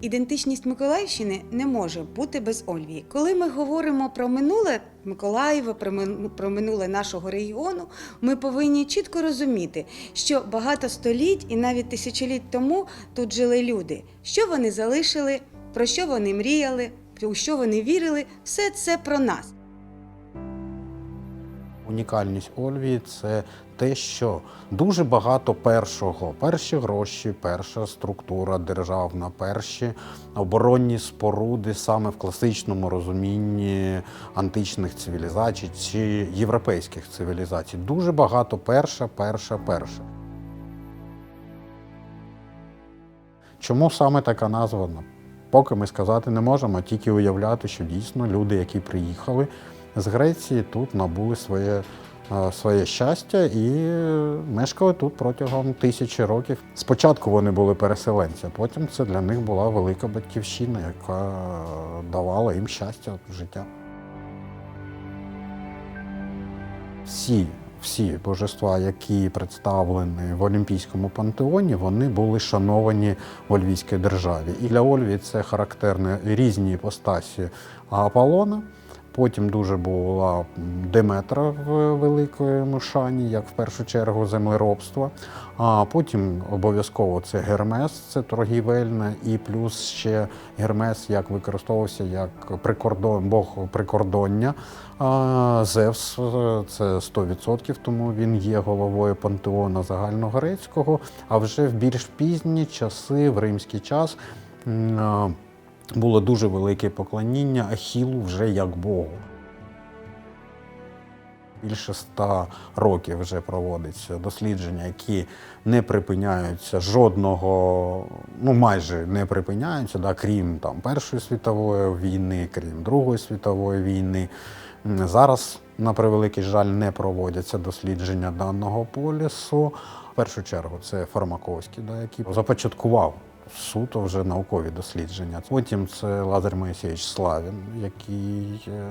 Ідентичність Миколаївщини не може бути без Ольвії. Коли ми говоримо про минуле Миколаєва, про минуле нашого регіону, ми повинні чітко розуміти, що багато століть і навіть тисячоліть тому тут жили люди. Що вони залишили, про що вони мріяли, у що вони вірили, все це про нас. Унікальність Ольвії це те, що дуже багато першого, перші гроші, перша структура державна, перші оборонні споруди саме в класичному розумінні античних цивілізацій чи європейських цивілізацій. Дуже багато перша, перша, перша. Чому саме така назва? Ну, Поки ми сказати не можемо, тільки уявляти, що дійсно люди, які приїхали з Греції, тут набули своє, е, своє щастя і мешкали тут протягом тисячі років. Спочатку вони були переселенці, а потім це для них була велика батьківщина, яка давала їм щастя в життя. Всі, всі божества, які представлені в Олімпійському пантеоні, вони були шановані в Ольвійській державі. І для Ольвії це характерні різні іпостасі Аполлона. Потім дуже була Деметра в великому шані, як в першу чергу землеробство. А потім обов'язково це Гермес, це торгівельне, і плюс ще Гермес як використовувався як прикордон, бог прикордоння. А Зевс це 100%, тому він є головою пантеона загальногрецького. А вже в більш пізні часи, в римський час, було дуже велике поклоніння Ахілу вже як Богу. Більше ста років вже проводиться дослідження, які не припиняються жодного, ну майже не припиняються, да, крім там Першої світової війни, крім Другої світової війни. Зараз, на превеликий жаль, не проводяться дослідження даного полісу. В першу чергу це Фармаковський, да, який започаткував суто вже наукові дослідження. Потім це Лазар Моїсеєвич Славін, який е,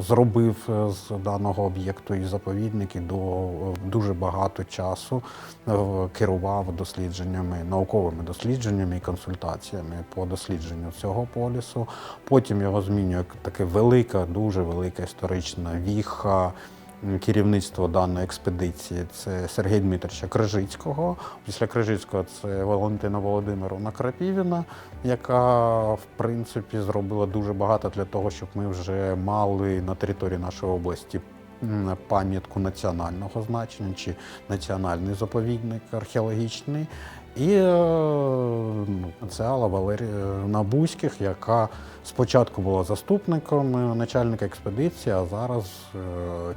зробив е, з даного об'єкту і заповідник, до е, дуже багато часу керував дослідженнями, науковими дослідженнями і консультаціями по дослідженню цього полісу. Потім його змінює таке велика, дуже велика історична віха керівництво даної експедиції це Сергія Дмитровича Крижицького. Після Крижицького це Валентина Володимировна Крапівіна, яка в принципі зробила дуже багато для того, щоб ми вже мали на території нашої області. Пам'ятку національного значення чи національний заповідник археологічний. І е, ну, Алла Валеріївна Бузьких, яка спочатку була заступником е, начальника експедиції, а зараз е,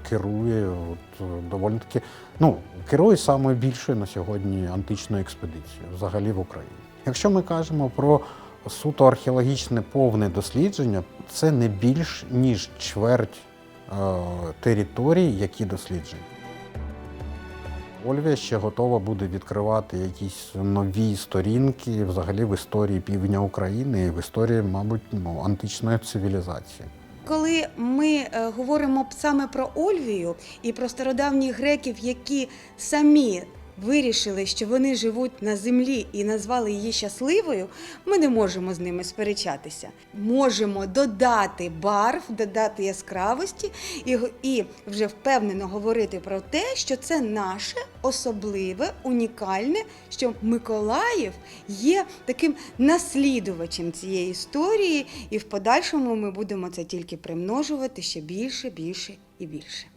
керує от, е, доволі таки, ну, керує самою більшою на сьогодні античною експедицією взагалі в Україні. Якщо ми кажемо про суто археологічне повне дослідження, це не більш ніж чверть е, територій, які досліджені. Ольвія ще готова буде відкривати якісь нові сторінки взагалі в історії півдня України і в історії, мабуть, ну, античної цивілізації. Коли ми е, говоримо саме про Ольвію і про стародавніх греків, які самі вирішили, що вони живуть на землі і назвали її щасливою, ми не можемо з ними сперечатися. Можемо додати барв, додати яскравості і, і вже впевнено говорити про те, що це наше особливе, унікальне, що Миколаїв є таким наслідувачем цієї історії, і в подальшому ми будемо це тільки примножувати ще більше, більше і більше.